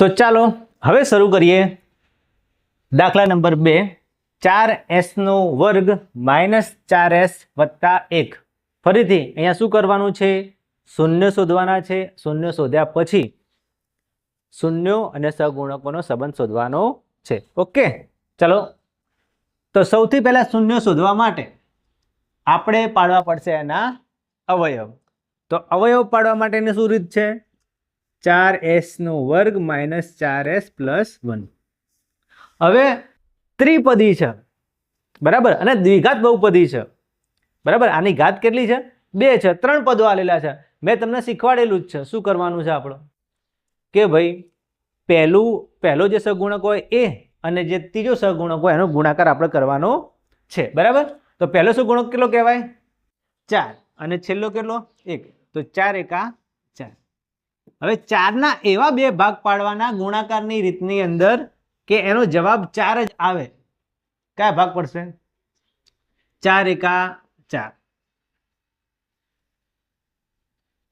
તો ચાલો હવે શરૂ કરીએ. દાખલા નંબર બે, ચાર એસનો વર્ગ માઇનસ ચાર એસ વત્તા એક. ફરીથી અહીંયા શું કરવાનું છે? શૂન્ય શોધવાના છે. શૂન્ય શોધ્યા પછી શૂન્યો અને સગુણકોનો સંબંધ શોધવાનો છે. ઓકે? ચલો. તો સૌથી પહેલા શૂન્ય શોધવા માટે આપણે પાડવા પડશે એના અવયવ. તો અવયવ પાડવા માટેની શું રીત છે? ચાર એસનો વર્ગ માઇનસ ચાર એસ પ્લસ વન. હવે ત્રિપદી છે. બરાબર? અને દ્વિઘાત બહુપદી છે. બરાબર? આની ઘાત કેટલી છે? બે છે. ત્રણ પદો આલેલા છે. મેં તમને શીખવાડેલું જ છે. શું કરવાનું છે આપણો? કે ભાઈ, પહેલું, પહેલો જે સગુણક હોય એ અને જે ત્રીજો સગુણક હોય એનો ગુણાકાર આપણે કરવાનો છે. બરાબર? તો પહેલો સગુણક કેટલો કહેવાય? ચાર. અને છેલ્લો કેટલો? એક. તો ચાર એકા હવે ચારના એવા બે ભાગ પાડવાના ગુણાકારની રીતની અંદર કે એનો જવાબ ચાર જ આવે. કયા ભાગ પડશે? ચાર એકા ચાર.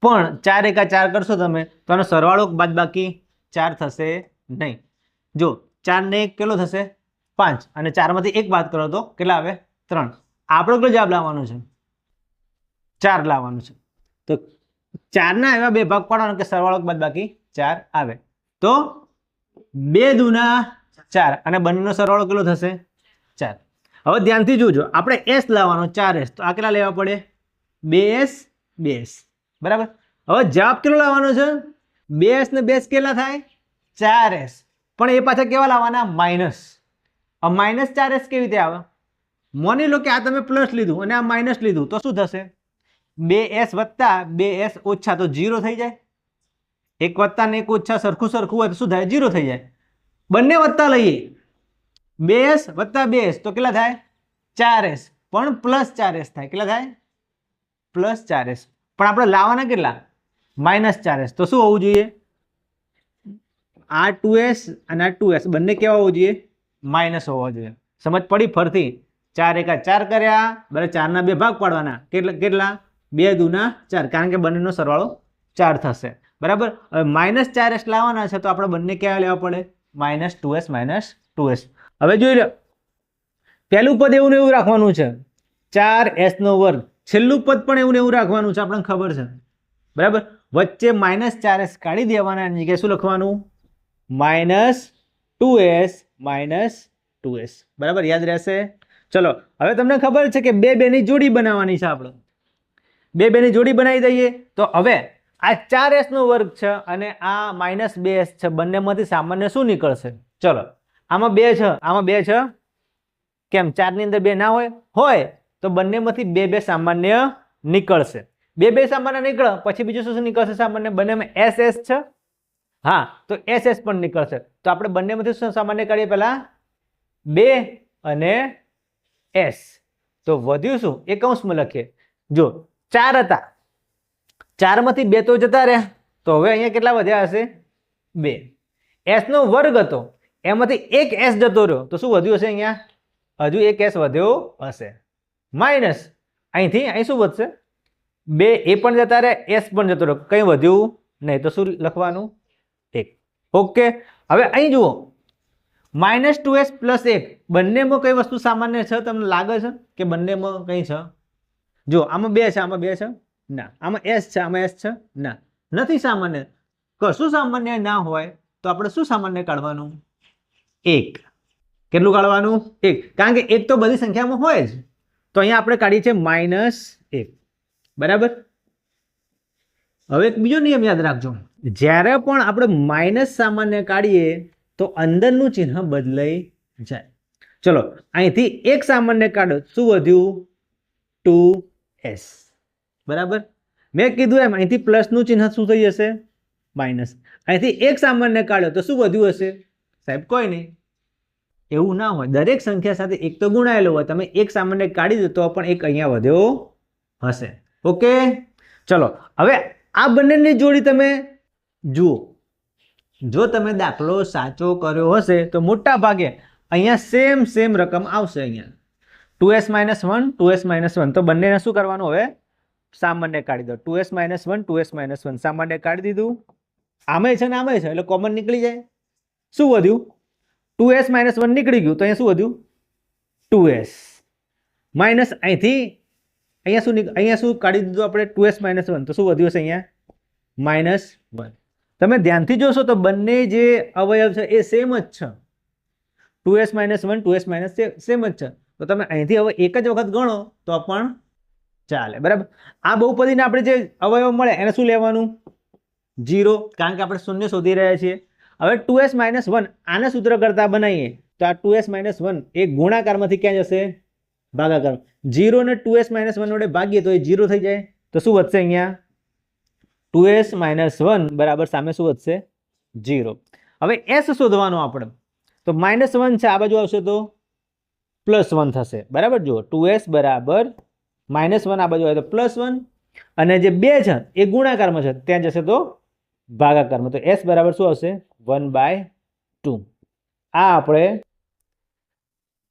પણ ચાર એકા ચાર કરશો તમે, તો આનો સરવાળો બાદ બાકી ચાર થશે નહીં. જો ચાર ને એક કેટલો થશે? પાંચ. અને ચારમાંથી એક બાદ કરો તો કેટલા આવે? ત્રણ. આપણો કેટલો જવાબ લાવવાનો છે? ચાર લાવવાનું છે. તો ચારના એવા બે ભાગ પાડવાનો કે સરવાળો બાદ બાકી ચાર આવે. તો બે દુના ચાર અને બંનેનો સરવાળો કેટલો થશે? ચાર. હવે ધ્યાનથી જોજો, આપણે એસ લાવવાનો ચાર એસ તો આ કેટલા લેવા પડે? બે એસ બે એસ બરાબર? હવે જવાબ કેટલો લાવવાનો છે? બે એસ ને બે એસ કેટલા થાય? ચાર એસ પણ એ પાછા કેવા લાવવાના? માઇનસ. આ માઇનસ ચાર એસ કેવી રીતે આવે? માની લો કે આ તમે પ્લસ લીધું અને આ માઇનસ લીધું, તો શું થશે? બે એસ વત્તા બે એસ ઓછા તો જીરો થઈ જાય. એક વત્તા ને એક ઓછા સરખું સરખું હોય તો શું થાય? જીરો થઈ જાય. બંને વત્તા લઈએ. બે એસ વત્તા બે એસ તો કેટલા થાય? ચાર એસ. પણ પ્લસ ચાર એસ થાય. કેટલા થાય? પ્લસ ચાર એસ. પણ આપણે લાવવાના કેટલા? માઇનસ ચાર એસ. તો શું હોવું જોઈએ? આ ટુ એસ અને આ ટુ એસ બંને કેવા હોવું જોઈએ? માઇનસ હોવા જોઈએ. સમજ પડી ફરતી ચાર એકા ચાર કર્યા, બરાબર ચારના બે ભાગ પાડવાના. કેટલા કેટલા? બે દુના ચાર, કારણ કે બંનેનો સરવાળો ચાર થશે. બરાબર? હવે માઇનસ ચાર એસ લાવવાના છે, તો આપણે બંને ક્યાં લેવા પડે? Minus two s minus two s હવે જોઈ લો. પહેલું પદ એવું ને એવું રાખવાનું છે. ચાર એસનો વર્ગ. છેલ્લું પદ પણ એવું ને એવું રાખવાનું છે, આપણને ખબર છે. બરાબર? વચ્ચે માઇનસ ચાર એસ કાઢી દેવાના, એની જગ્યાએ શું લખવાનું? Minus two s minus two s બરાબર? યાદ રહેશે? ચલો, હવે તમને ખબર છે કે બે બેની જોડી બનાવવાની છે આપણે. બે બેની જોડી બનાવી દઈએ. તો હવે આ ચાર એસનો વર્ગ છે અને આ માઇનસ બે એસ છે. બંનેમાંથી સામાન્ય શું નીકળશે? ચલો, આમાં બે છે. આમાં બે છે. કેમ? ચારની અંદર બે ના હોય? હોય. તો બંનેમાંથી બે બે સામાન્ય નીકળશે. બે બે સામાન્ય નીકળે, પછી બીજું શું શું નીકળશે સામાન્ય? બંનેમાં એસ એસ છે. હા, તો એસ એસ પણ નીકળશે. તો આપણે બંનેમાંથી શું સામાન્ય કરીએ પહેલાં? બે અને એસ તો વધ્યું શું? એ કૌંસમાં લખીએ. જો ચાર હતા. ચારમાંથી બે તો જતા રહ્યા. તો હવે અહીંયા કેટલા વધ્યા હશે? બે. એસનો વર્ગ હતો. એમાંથી એક એસ જતો રહ્યો. તો શું વધ્યું હશે અહીંયા? હજુ એક એસ વધ્યો હશે. માઇનસ અહીંથી અહીં શું વધશે? બે, એ પણ જતા રહે એસ પણ જતો રહ્યો. કંઈ વધ્યું નહીં. તો શું લખવાનું? એક. ઓકે હવે અહીં જુઓ. માઇનસ ટુ એસ પ્લસ એક. બંનેમાં કઈ વસ્તુ સામાન્ય છે? તમને લાગે છે કે બંનેમાં કંઈ છે? જો આમાં બે છે, આમાં બે છે? ના. આમાં એસ છે, આમાં એસ છે? ના. નથી સામાન્ય. કશું સામાન્ય ના હોય? તો આપણે શું સામાન્ય કાઢવાનું? એક. કેટલું કાઢવાનું? એક. કારણ કે એક તો બધી સંખ્યામાં હોય જ. તો અહીંયા આપણે કાઢીએ છીએ માઇનસ એક. બરાબર? હવે એક બીજો નિયમ યાદ રાખજો. જ્યારે પણ આપણે માઇનસ સામાન્ય કાઢીએ, તો અંદરનું ચિહ્ન બદલાઈ જાય. ચલો, અહીંથી એક સામાન્ય કાઢો. શું વધ્યું? ટુ એસ બરાબર? મેં કીધું એમ, અહીંથી પ્લસનું ચિહ્ન શું થઈ જશે? માઇનસ અહીંથી એક સામાન્ય કાઢ્યો તો શું વધ્યું હશે? સાહેબ, કોઈ નહીં. એવું ના હોય. દરેક સંખ્યા સાથે એક તો ગુણાયેલો હોય. તમે એક સામાન્ય કાઢી દો તો પણ એક અહીંયા વધ્યો હશે. ઓકે ચલો, હવે આ બંનેની જોડી તમે જુઓ. જો તમે દાખલો સાચો કર્યો હશે તો મોટા ભાગે અહીંયા સેમ સેમ રકમ આવશે અહીંયા. Two s minus one two s minus one. તો બંનેને શું કરવાનું હવે? સામાન્ય કાઢી દો. Two s minus one two s minus one. સામાન્ય કાઢી દીધું. આમે છે ને આમે છે, એટલે કોમન નીકળી જાય. શું વધ્યું? ટુ એસ માઇનસ વન નીકળી ગયું, તો અહીંયા શું વધ્યું? ટુ એસ માઇનસ અહીંથી, અહીંયા શું અહીંયા શું કાઢી દીધું આપણે? Two s minus one. તો શું વધ્યું હશે અહીંયા? Minus one. તમે ધ્યાનથી જોશો તો બંને જે અવયવ છે એ સેમ જ છે. Two s minus one two s minus same જ છે. તો તમે અહીંથી હવે એક જ વખત ગણો તો પણ ચાલે, બરાબર? આ બહુપદીને આપણે જે અવયવ મળે એને શું લેવાનું? જીરો, કારણ કે આપણે શૂન્ય શોધી રહ્યા છીએ. હવે ટુ એસ માઇનસ વન, આને સૂત્ર કરતા બનાવીએ, તો આ ટુ એસ માઇનસ વન એ ગુણાકારમાંથી ક્યાં જશે? ભાગાકાર. જીરો ને ટુ એસ માઇનસ વન વડે ભાગીએ તો એ જીરો થઈ જાય. તો શું વધશે અહીંયા? ટુ એસ માઇનસ વન બરાબર સામે શું વધશે? જીરો. હવે એસ શોધવાનો આપણે. તો માઇનસ વન છે, આ બાજુ આવશે તો? પ્લસ વન થશે. બરાબર? જુઓ, ટુ એસ બરાબર માઇનસ વન આ બાજુ આવે તો પ્લસ વન. અને જે બે છે, એ ગુણાકારમાં છે, ત્યાં જશે તો ભાગાકારમાં. તો એસ બરાબર શું આવશે? One by two. આ આપણે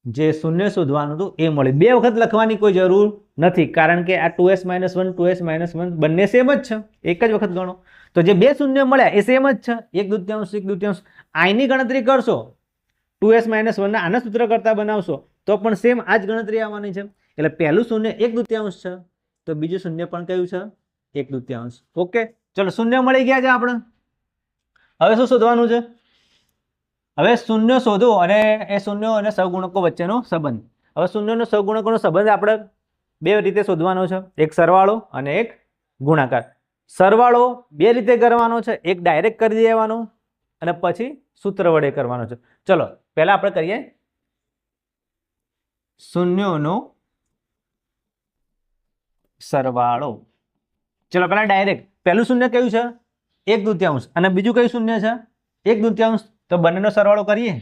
જે શૂન્ય શોધવાનું હતું, એ મળે. બે વખત લખવાની કોઈ જરૂર નથી, કારણ કે આ two s minus one, two s minus one બંને સેમ જ છે. એક જ વખત ગણો. તો જે બે શૂન્ય મળ્યા, એ સેમ જ છે. એક દૂત્યાંશ એક દૂત્યાંશ. આઈની ગણતરી કરશો, ટુ એસ માઇનસ વનના આના સૂત્ર કરતા બનાવશો. તો પણ સેમ આ જ ગણતરી આવવાની છે. એટલે પહેલું શૂન્ય એક દુત્યાંશ છે. તો બીજું શૂન્ય પણ કયું છે? એક દુત્યાંશ. ઓકે, ચલો શૂન્ય મળી ગયા છે આપણે. હવે શું શોધવાનું છે? હવે શૂન્ય શોધો અને એ શૂન્યો અને સવગુણકો વચ્ચેનો સંબંધ. હવે શૂન્યનો સવગુણકોનો સંબંધ આપણે બે રીતે શોધવાનો છે. એક સરવાળો અને એક ગુણાકાર. સરવાળો બે રીતે કરવાનો છે. એક ડાયરેક્ટ કરી દેવાનો અને પછી સૂત્ર વડે કરવાનો છે. ચલો, પહેલાં આપણે કરીએ શૂન્યોનો સરવાળો. ચલો પેલા ડાયરેક્ટ પહેલું શૂન્ય કયું છે? એક દૂત્યાંશ. અને બીજું કયું શૂન્ય છે? એક દૂત્યાંશ. તો બંનેનો સરવાળો કરીએ.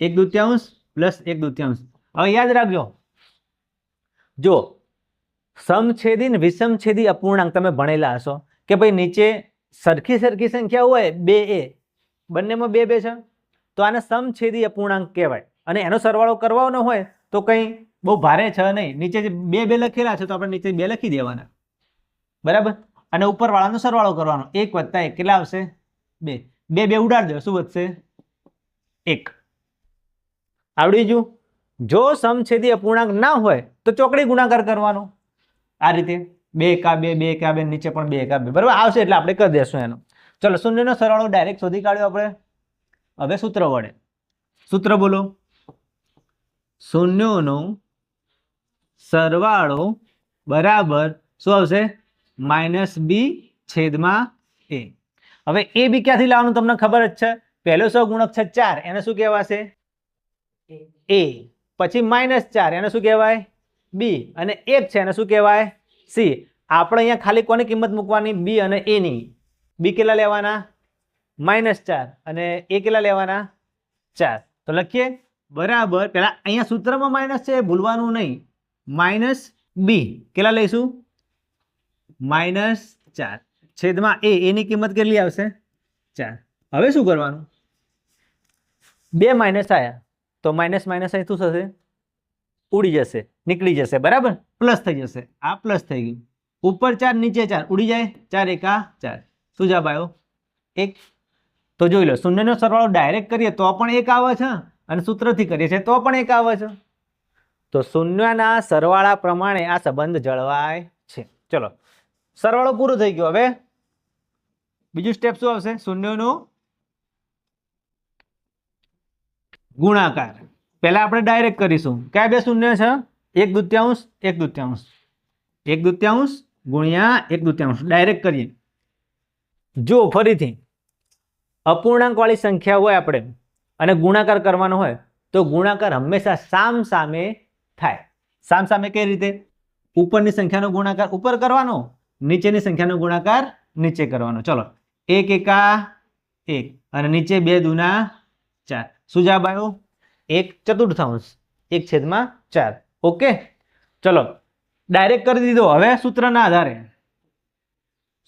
એક દૂત્યાંશ પ્લસ એક દૂત્યાંશ. હવે યાદ રાખજો. જો સમછેદી ને વિષમછેદી અપૂર્ણાંક તમે ભણેલા હશો, કે ભાઈ નીચે સરખી સરખી સંખ્યા હોય, બે એ. બંનેમાં બે બે છે? તો આને સમછેદી અપૂર્ણાંક કહેવાય. અને એનો સરવાળો કરવાનો હોય તો કંઈ બહુ ભારે છે નહીં. નીચે બે બે લખેલા છે તો આપણે નીચે બે લખી દેવાના. બરાબર? અને ઉપરવાળાનો સરવાળો કરવાનો. એક વત્તા એક. કેટલા આવશે? બે. બે બે ઉડાડી દો. શું વધશે? એક. આવડી ગયું? જો સમછેદી અપૂર્ણાંક ના હોય, તો ચોકડી ગુણાકાર કરવાનો. આ રીતે. બે એકા બે બે એકા બે, નીચે પણ બે એકા બે. બરાબર? આવશે એટલે આપણે કરી દેશું એનો. ચલો, શૂન્યનો સરવાળો ડાયરેક્ટ શોધી કાઢ્યો આપણે. હવે સૂત્ર વડે. સૂત્ર બોલો. શૂન્યોનો સરવાળો બરાબર શું આવશે? માઇનસ બી છેદમાં એ. હવે એ બી ક્યાંથી લાવવાનું તમને ખબર જ છે? પહેલો સહગુણક છે ચાર. એને શું કહેવાશે? એ. પછી માઇનસ ચાર. એને શું કહેવાય? બી. અને એક છે, એને શું કહેવાય? સી. આપણે અહીંયા ખાલી કોની કિંમત મૂકવાની? બી અને એની બી કેટલા લેવાના? માઇનસ ચાર. અને એ કેટલા લેવાના? ચાર. તો લખીએ. બરાબર. પહેલાં અહીંયા સૂત્રમાં માઇનસ છે, ભૂલવાનું નહીં. માઇનસ બી કેટલા લઈશું? માઇનસ ચાર. છેદમાં એ એની કિંમત કેટલી આવશે? ચાર. હવે શું કરવાનું? બે માઇનસ આવ્યા તો માઇનસ માઇનસ અહીં શું થશે? ઉડી જશે. નીકળી જશે. બરાબર? પ્લસ થઈ જશે. આ પ્લસ થઈ ગયું. ઉપર ચાર, નીચે ચાર. ઉડી જાય? ચાર એકા ચાર. શું જવાબ આવ્યો? એક. તો જોઈ લો. શૂન્યનો સરવાળો ડાયરેક્ટ કરીએ તો પણ એક આવે છે અને સૂત્રથી કરીએ છીએ, તો પણ એક આવે છે. તો શૂન્યના સરવાળા પ્રમાણે આ સંબંધ જળવાય છે. ચલો, સરવાળો પૂરો થઈ ગયો હવે. બીજું સ્ટેપ શું આવશે? શૂન્યનો ગુણાકાર. પહેલા આપણે ડાયરેક્ટ કરીશું. કયા બે શૂન્ય છે? એક દુત્યાંશ એક દુત્યાંશ. એક દુત્યાંશ ગુણ્યા એક દુત્યાંશ. ડાયરેક્ટ કરીએ. જો ફરીથી અપૂર્ણાંકવાળી સંખ્યા હોય આપણે અને ગુણાકાર કરવાનો હોય તો ગુણાકાર હંમેશા સામ સામે થાય. સામ સામે કઈ રીતે? ઉપરની સંખ્યાનો ગુણાકાર ઉપર કરવાનો, નીચેની સંખ્યાનો ગુણાકાર નીચે કરવાનો. ચલો, એક, એકા એક અને નીચે બે દુના ચાર. શું જવાબ આવ્યો? એક ચતુર્થાંશ, એક છેદમાં ચાર. ઓકે? ચલો ડાયરેક્ટ કરી દીધો. હવે સૂત્રના આધારે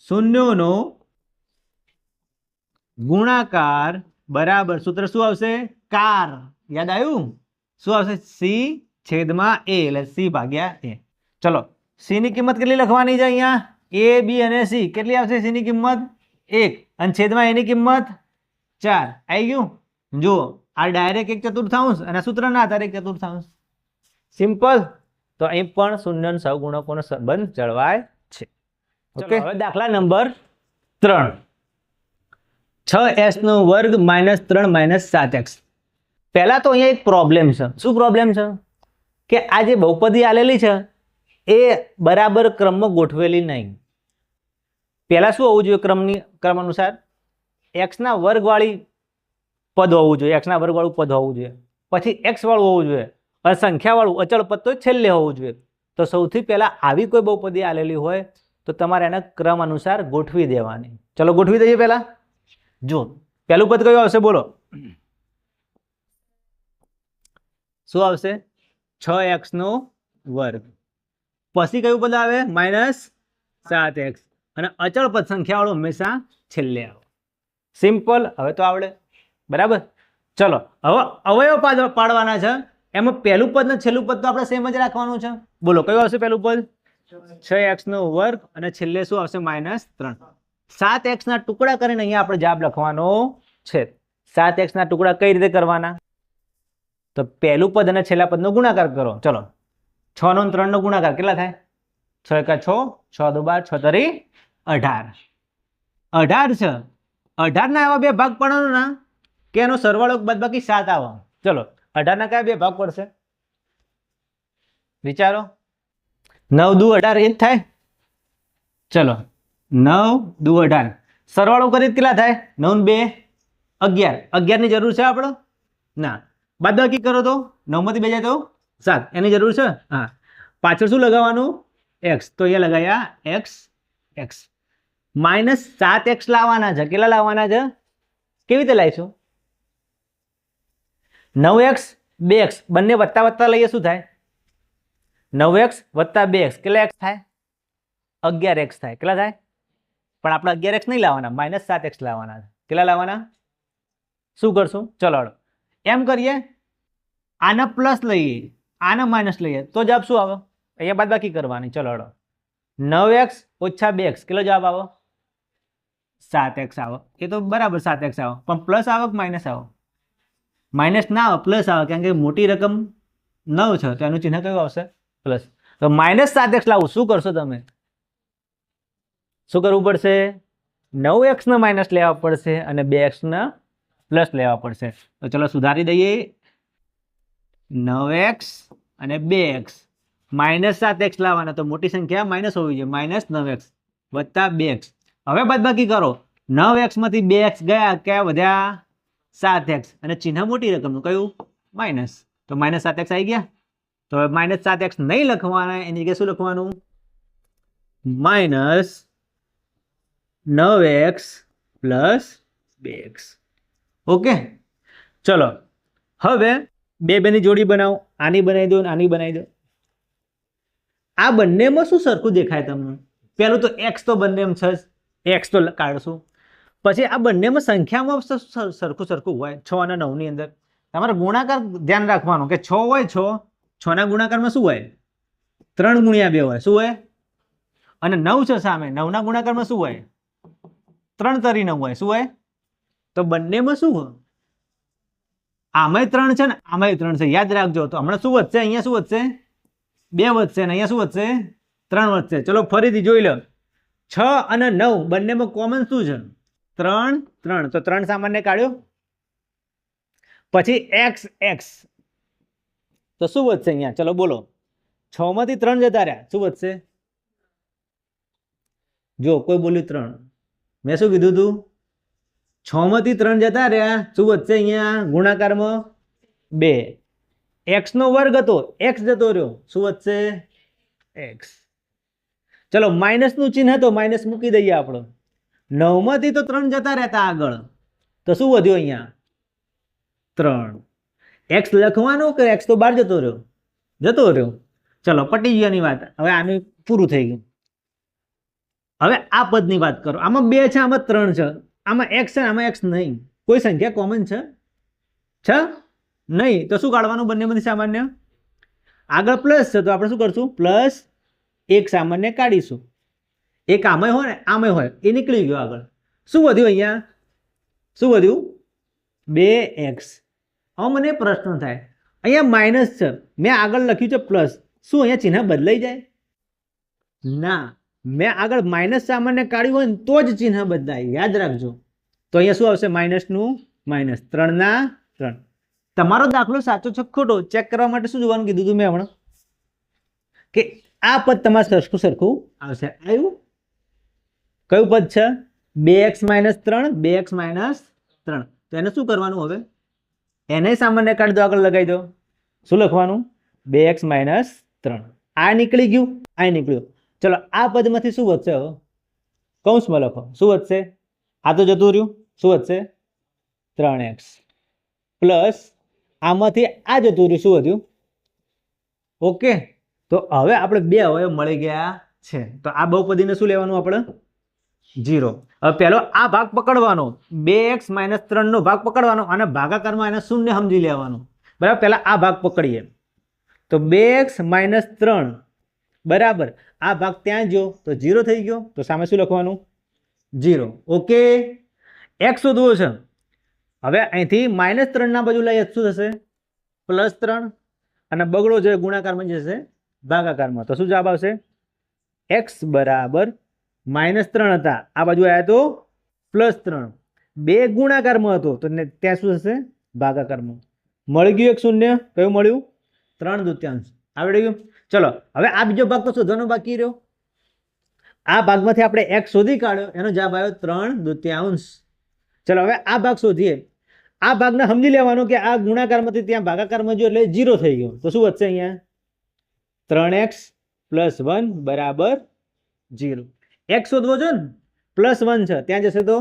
શૂન્યોનો ગુણાકાર બરાબર. સૂત્ર શું આવશે? કાર. યાદ આવ્યું? શું આવશે? સી છેદમાં એ એટલે સી ભાગ્યા એ. ચલો સી ની કિંમત કેટલી લખવાની છે અહીંયા? એ બી અને સી. કેટલી આવશે સી ની કિંમત? એક. અને છેદમાં એની કિંમત? ચાર. આવી ગયું? જુઓ આ ડાયરેક્ટ એક ચતુર્થાંશ અને સૂત્રના આધારે એક ચતુર્થાંશ. સિમ્પલ તો અહીં પણ શૂન્ય સહગુણકોનો સંબંધ જળવાય છે. ઓકે હવે દાખલા નંબર ત્રણ. છ એસ નો વર્ગ માઇનસ ત્રણ માઇનસ સાત એક્સ પહેલાં તો અહીંયા એક પ્રોબ્લેમ છે. શું પ્રોબ્લેમ છે? કે આ જે બહુપદી આલેલી છે, એ બરાબર ક્રમમાં ગોઠવેલી નહીં. પહેલાં શું હોવું જોઈએ ક્રમની, ક્રમ અનુસાર? એક્સના વર્ગવાળી પદ હોવું જોઈએ. એક્સના વર્ગવાળું પદ હોવું જોઈએ. પછી એક્સવાળું હોવું જોઈએ. અને સંખ્યાવાળું અચળ પદ તો છેલ્લે હોવું જોઈએ. તો સૌથી પહેલાં આવી કોઈ બહુપદી આલેલી હોય, તો તમારે એને ક્રમ અનુસાર ગોઠવી દેવાની. ચલો ગોઠવી દઈએ પહેલા. જો પહેલું પદ કયું આવશે બોલો. શું આવશે? છ એક્સ નો વર્ગ. પછી કયું પદ આવે? માઇનસ સાત એક્સ અને અચળ પદ સંખ્યાવાળો હંમેશા છેલ્લે આવે. સિમ્પલ હવે તો આવડે. બરાબર? ચલો હવે અવયવ પાડ પાડવાના છે. એમાં પહેલું પદ ને છેલ્લું પદ તો આપણે સેમ જ રાખવાનું છે. બોલો કયું આવશે પહેલું પદ? છ એક્સ નો વર્ગ અને છેલ્લે શું આવશે? માઇનસ ત્રણ. સાત એક્સના ટુકડા કરીને અહીંયા આપણે જવાબ લખવાનો છે. સાત એક્સના ટુકડા કઈ રીતે કરવાના? તો પહેલું પદ અને છેલ્લા પદનો ગુણાકાર કરો. ચલો. છ નો ત્રણનો ગુણાકાર કેટલા થાય? છ એકા છ છ દો બાર, છ તરી અઢાર. અઢાર છે. અઢારના એવા બે ભાગ પડવાનો ના, કે એનો સરવાળો બાદબાકી સાત આવો. ચલો. અઢારના કયા બે ભાગ પડશે? વિચારો. નવ દુ અઢાર એ જ થાય? ચલો. નવ દુ અઢાર. સરવાળો કરી કેટલા થાય? નવ બે. અગિયાર. અગિયારની જરૂર છે આપણો? ના. બાદબાકી કરો તો. નવમાંથી બે જાય તો સાત. એની જરૂર છે? હા. પાછળ શું લગાવવાનું? એક્સ. તો અહીંયા લગાવ્યા એક્સ એક્સ. માઇનસ સાત એક્સ લાવવાના છે. કેટલા લાવવાના છે? કેવી રીતે લાવીશું? નવ એક્સ, બે એક્સ. બંને વત્તા વત્તા લઈએ શું થાય? નવ એક્સ વત્તા બે એક્સ. કેટલા એક્સ થાય? અગિયાર એક્સ થાય. કેટલા થાય? પણ આપણે અગિયાર એક્સ નહીં લાવવાના માઇનસ સાત એક્સ લાવવાના કેટલા લાવવાના? શું કરશું? ચલો એમ કરીએ, આના પ્લસ લઈએ, આના માઇનસ લઈએ, તો જવાબ શું આવે? અહીંયા બાદ બાકી કરવાની. ચલો નવ એક્સ ઓછા બે એક્સ કેટલો જવાબ આવો? સાત એક્સ આવો. એ તો બરાબર સાત એક્સ આવો. પણ પ્લસ આવો કે માઇનસ આવો? માઇનસ ના આવે પ્લસ આવે, કારણ કે મોટી રકમ નવ છે, તો એનું ચિહ્ન કયું આવશે? પ્લસ તો માઇનસ સાત એક્સ લાવું. શું કરશો તમે? શું કરવું પડશે? નવ એક્સને માઇનસ લેવા પડશે અને બે એક્સને પ્લસ લેવા પડશે. તો ચલો સુધારી દઈએ. નવ એક્સ અને બે એક્સ માઇનસ સાત એક્સ લાવવાના, તો મોટી સંખ્યા માઇનસ હોવી જોઈએ. માઇનસ નવ એક્સ વત્તા બે એક્સ હવે બદબાકી કરો. નવ એક્સમાંથી બે એક્સ ગયા ક્યાં વધ્યા? સાત એક્સ અને ચિહ્ન મોટી રકમનું કયું? માઇનસ તો માઇનસ સાત એક્સ આવી ગયા. તો માઇનસ સાત એક્સ નહીં લખવાના, એની જગ્યાએ શું લખવાનું? માઇનસ નવ એક્સ પ્લસ બે એક્સ. ઓકે? ચલો. હવે બે બેની જોડી બનાવો. આની બનાવી દો આની બનાવી દો. આ બંનેમાં શું સરખું દેખાય તમને? પહેલું તો એક્સ તો બંનેમાં છે જ. એક્સ તો કાઢશું. પછી આ બંનેમાં સંખ્યામાં સરખું સરખું હોય. છ અને નવની અંદર. તમારે ગુણાકાર ધ્યાન રાખવાનું કે છ હોય છ. છના ગુણાકારમાં શું હોય? ત્રણ ગુણ્યા બે હોય. શું હોય? અને નવ છે સામે. નવના ગુણાકારમાં શું હોય? ત્રણ તરી નવ હોય. શું હોય? તો બંનેમાં શું હોય? આમાંય ત્રણ છે ને, આમાંય ત્રણ છે. યાદ રાખજો. તો હમણાં શું વધશે? અહીંયા શું વધશે? બે વધશે ને અહીંયા શું વધશે? ત્રણ વધશે. ચલો, ફરીથી જોઈ લો. છ અને નવ બંનેમાં કોમન શું છે? ત્રણ ત્રણ. તો ત્રણ સામાન્ય કાઢ્યો. પછી એક્સ એક્સ તો શું વધશે અહીંયા? ચલો, બોલો. છ માંથી ત્રણ જતા રહ્યા. શું વધશે? જો, કોઈ બોલ્યું ત્રણ. મેં શું કીધું તું? છ માંથી ત્રણ જતા રહ્યા. શું વધશે અહીંયા? ગુણાકારમાં? બે. એક્સનો વર્ગ હતો. એક્સ જતો રહ્યો. શું વધશે? એક્સ ચલો માઇનસનું ચિહ્ન હતો માઇનસ મૂકી દઈએ આપણે. નવમાંથી તો ત્રણ જતા રહેતા આગળ. તો શું વધ્યો અહીંયા? ત્રણ. એક્સ લખવાનું કે એક્સ તો બહાર જતો રહ્યો? જતો રહ્યો. ચલો પટી ગયાની વાત. હવે આનું પૂરું થઈ ગયું. હવે આ પદની વાત કરો. આમાં બે છે, આમાં ત્રણ છે. આમાં એક્સ છે આમાં એક્સ નહીં. કોઈ સંખ્યા કોમન છે? છે? નહીં. તો શું કાઢવાનું? બંનેમાંથી સામાન્ય? આગળ પ્લસ છે, તો આપણે શું કરશું? પ્લસ એક સામાન્ય કાઢીશું. એક આમાંય હોય ને, આમાંય હોય. એ નીકળી ગયો આગળ. શું વધ્યું અહીંયા? શું વધ્યું? બે એક્સ. હવે મને પ્રશ્ન થાય. અહીંયા માઇનસ છે. મેં આગળ લખ્યું છે પ્લસ શું અહીંયા ચિહ્ન બદલાઈ જાય? ના. મેં આગળ માઇનસ સામાન્ય કાઢ્યું હોય ને તો જ ચિહ્ન બદલાય. યાદ રાખજો. તો અહીંયા શું આવશે? માઇનસનું માઇનસ ત્રણના ત્રણ તમારો દાખલો સાચો છે ખોટો? ચેક કરવા માટે શું જોવાનું કીધું હતું મેં હમણાં? કે આ પદ તમારે સરખું સરખું આવશે. આવ્યું? કયું પદ છે? બે એક્સ માઇનસ ત્રણ, બે એક્સ માઇનસ ત્રણ. તો એને શું કરવાનું હવે? એને સામાન્ય કાઢી દો, આગળ લગાવી દો. શું લખવાનું? બે એક્સ માઇનસ ત્રણ. આ નીકળી ગયું? આ નીકળ્યું. ચલો, આ પદમાંથી શું વધશે હવે? કૌંસમાં લખો. શું વધશે? આ તો જતું રહ્યું. શું વધશે? ત્રણ એક્સ. પ્લસ આમાંથી આ જતું રહ્યું. શું વધ્યું? ઓકે. તો હવે આપણે બે હવે મળી ગયા છે. તો આ બહુપદીને શું લેવાનું આપણે? જીરો હવે પહેલો આ ભાગ પકડવાનો. બે એક્સ માઇનસ ત્રણનો ભાગ પકડવાનો અને ભાગાકારમાં એને શૂન્ય સમજી લેવાનું. બરાબર? પહેલાં આ ભાગ પકડીએ. તો બે એક્સ માઇનસ ત્રણ. બરાબર. આ ભાગ ત્યાં ગયો. તો જીરો થઈ ગયો. તો સામે શું લખવાનું? Zero okay. એક્સ શોધવો છે. હવે અહીંથી માઇનસ ત્રણના બાજુ લઈએ શું થશે? પ્લસ ત્રણ. અને બગડો જે ગુણાકારમાં જશે ભાગાકારમાં. તો શું જવાબ આવશે? એક્સ બરાબર માઇનસ ત્રણ હતા. આ બાજુ આવ્યા તો પ્લસ ત્રણ. બે ગુણાકારમાં હતો. તો ત્યાં શું થશે? ભાગાકારમાં. મળી ગયું એક શૂન્ય. કયું મળ્યું? ત્રણ દૂત્યાંશ. આવડી ગયું. ચલો, હવે આ બીજો ભાગ તો શોધવાનો બાકી રહ્યો? આ ભાગમાંથી આપણે એક શોધી કાઢ્યો, એનો જવાબ આવ્યો ત્રણ દુત્યાંશ. ચલો, હવે આ ભાગ શોધીએ. આ ભાગને સમજી લેવાનું કે આ ગુણાકારમાંથી ત્યાં ભાગાકારમાં જો એટલે જીરો થઈ ગયો. તો શું વધશે અહીંયા? ત્રણ એક્સ પ્લસ વન બરાબર જીરો એક્સ શોધવો છે ને, પ્લસ વન છે, ત્યાં જશે તો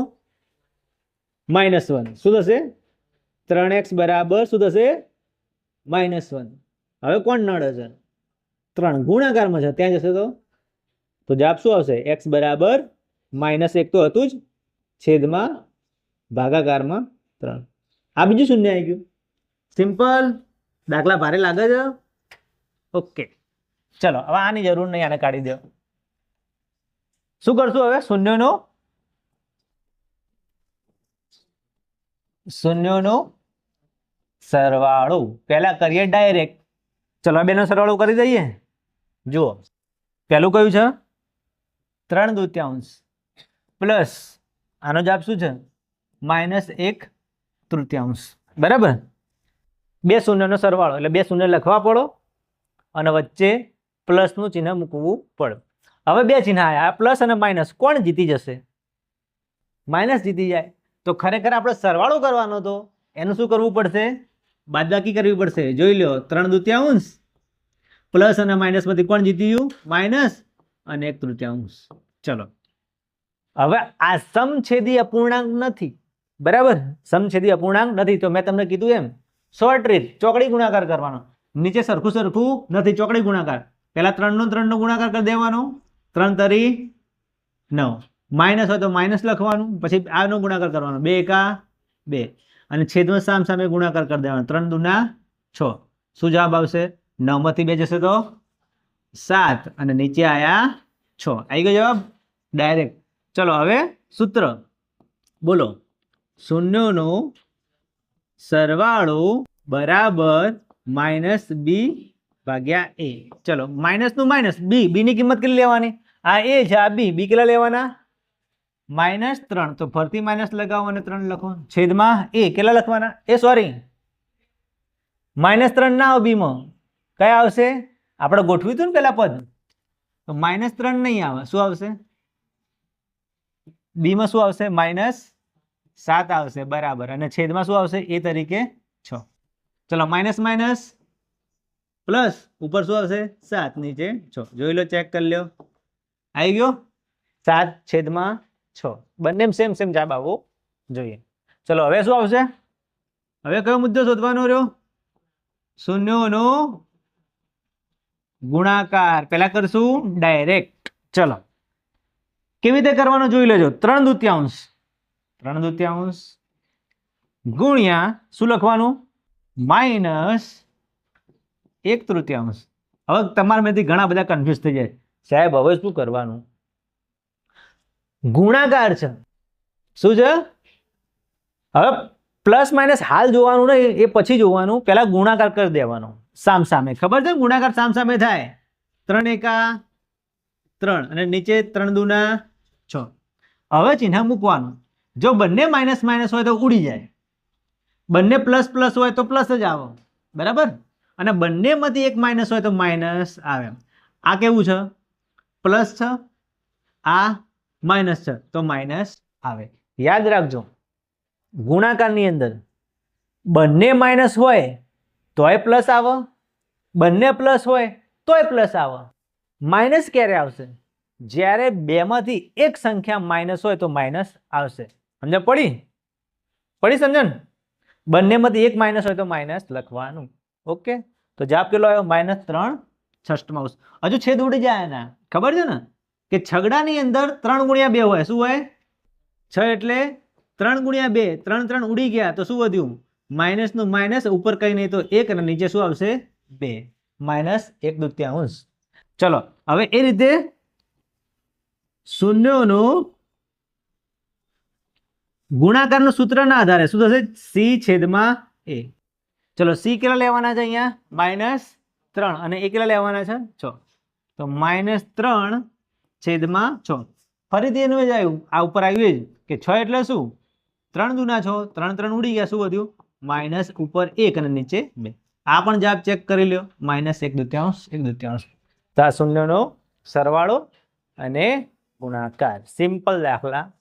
માઇનસ વન. શું થશે? ત્રણ એક્સ બરાબર શું થશે? Minus one. હવે કોણ નડે છે ત્રણ ગુણાકારમાં છે. ત્યાં જશે તો? તો જવાબ શું આવશે? એક્સ બરાબર માઇનસ એક તો હતું જ છેદમાં ભાગાકારમાં ત્રણ. આ બીજું શૂન્ય આવી ગયું. સિમ્પલ. દાખલા ભારે લાગે છે. ઓકે. ચલો, હવે આની જરૂર નહીં, આને કાઢી દો. શું કરશું હવે? શૂન્યનો? શૂન્યનો સરવાળો. પહેલા કરીએ ડાયરેક્ટ. ચલો બેનો સરવાળો કરી દઈએ. જુઓ. પહેલું કયું છે? ત્રણ દૃત્યાંશ. પ્લસ આનો જવાબ શું છે? માઇનસ એક તૃતીયાંશ. બરાબર? બે શૂન્યનો સરવાળો, એટલે બે શૂન્ય લખવા પડો અને વચ્ચે પ્લસનું ચિહ્ન મૂકવું પડે. હવે બે ચિહ્ન આવ્યા પ્લસ અને માઇનસ કોણ જીતી જશે? માઇનસ જીતી જાય. તો ખરેખર આપણે સરવાળો કરવાનો હતો. એનું શું કરવું પડશે? બાદબાકી કરવી પડશે. જોઈ લો ત્રણ દૂત્યાંશ પ્લસ અને માઇનસમાંથી કોણ જીતી ગયું માઇનસ અને એક તૃતીયાંશ ચલો. હવે આ સમછેદી અપૂર્ણાંક નથી. બરાબર? સમછેદી અપૂર્ણાંક નથી. તો મેં તમને કીધું એમ શોર્ટ રીત ચોકડી ગુણાકાર કરવાનો. નીચે સરખું સરખું નથી, ચોકડી ગુણાકાર. પહેલાં ત્રણનો ત્રણનો ગુણાકાર કરી દેવાનો. ત્રણ તરી નવ. માઇનસ હોય તો માઇનસ લખવાનું, પછી આનો ગુણાકાર કરવાનો. બે એકા બે. અને છેદમાં સામ સામે ગુણાકાર કરી દેવાનો. ત્રણ દુના છ. શું જવાબ આવશે? નવમાંથી બે જશે તો સાત. અને નીચે આયા છ. આવી ગયો જવાબ? ડાયરેક્ટ. ચલો હવે સૂત્ર. બોલો. શૂન્યનો સરવાળો બરાબર માઇનસ બી ભાગ્યા એ. ચલો, માઇનસનું માઇનસ. બી. બીની કિંમત કેટલી લેવાની? આ એ છે, આ બી. બી કેટલા લેવાના? માઇનસ ત્રણ. તો ફરતી માઇનસ લગાવો અને ત્રણ લખો. છેદમાં એ કેટલા લખવાના? એ સોરી માઇનસ ત્રણ ના આવે બીમાં કયા આવશે? આપણે ગોઠવ્યું હતું ને પેલા પદ. તો માઇનસ ત્રણ નહીં આવે. શું આવશે? બીમાં શું આવશે? માઇનસ સાત આવશે. બરાબર. અને છેદમાં શું આવશે? એ તરીકે છ. ચલો, માઇનસ માઇનસ પ્લસ ઉપર શું આવશે? સાત. નીચે છ. જોઈ લો, ચેક કરી લો આવી ગયો? સાત છેદમાં છ. બંને સેમ સેમ જવાબ આવવો જોઈએ. ચલો, હવે શું આવશે? હવે કયો મુદ્દો શોધવાનો રહ્યો? શૂન્યોનો ગુણાકાર. પેલા કરશું ડાયરેક્ટ ચલો. કેવી રીતે કરવાનો જોઈ લેજો. ત્રણ દુત્યાંશ. ત્રણ દુત્યાંશ ગુણ્યા શું લખવાનું? માઇનસ એક તૃતીયાંશ. હવે તમારા મેંથી ઘણા બધા કન્ફ્યુઝ થઈ જાય. સાહેબ, હવે શું કરવાનું? ગુણાકાર છે. શું છે? હવે પ્લસ માઇનસ હાલ જોવાનું નહીં, એ પછી જોવાનું. પહેલા ગુણાકાર કરી દેવાનો. સામ સામે ખબર છે? ગુણાકાર સામ સામે થાય. ત્રણ એકા ત્રણ અને નીચે ત્રણ દુના છ. હવે ચિહ્ન મૂકવાનું. જો બંને માઇનસ માઇનસ હોય તો ઉડી જાય. બંને પ્લસ પ્લસ હોય તો પ્લસ જ આવો. બરાબર? અને બંનેમાંથી એક માઇનસ હોય તો માઇનસ આવે. આ કેવું છે? પ્લસ છે. આ માઇનસ છે, તો માઇનસ આવે. યાદ રાખજો, ગુણાકારની અંદર બંને માઇનસ હોય તોય પ્લસ આવે, બંને પ્લસ હોય તોય પ્લસ આવે. માઇનસ ક્યારે આવશે? જ્યારે બેમાંથી એક સંખ્યા માઇનસ હોય તો માઇનસ આવશે. સમજણ પડી? પડી સમજણ? બંનેમાંથી એક માઇનસ હોય તો માઇનસ લખવાનું. ઓકે? તો જવાબ કેટલો આવ્યો? માઇનસ ત્રણ છઠ્ઠમાં હજુ છેદ ઉડી જાય એના ખબર છે ને? કે છગડાની અંદર ત્રણ ગુણ્યા બે હોય. શું હોય? છ એટલે ત્રણ ગુણ્યા બે, ત્રણ ત્રણ ઉડી ગયા તો શું વધ્યું? માઇનસનું માઇનસ, ઉપર કંઈ નહીં તો એક અને નીચે શું આવશે? બે. માઇનસ એક દુત્યાંશ. ચલો, હવે એ રીતે શૂન્યોનું ગુણાકારનું સૂત્રના આધારે શું થશે? સી છેદમાં એ. ચલો, સી કેટલા લેવાના છે અહીંયા? માઇનસ ત્રણ. અને એ કેટલા લેવાના છે? છ. તો માઇનસ ત્રણ છેદમાં છ. ફરીથી એનું જ આવ્યું. આ ઉપર આવ્યું જ કે છ એટલે શું? ત્રણ દુના છ. ત્રણ ત્રણ ઉડી ગયા. શું વધ્યું? માઇનસ ઉપર એક અને નીચે બે. આ પણ જવાબ ચેક કરી લ્યો. માઇનસ એક દુત્યાંશ એક દુત્યાંશ. તો આ શૂન્યનો સરવાળો અને ગુણાકાર. સિમ્પલ દાખલા.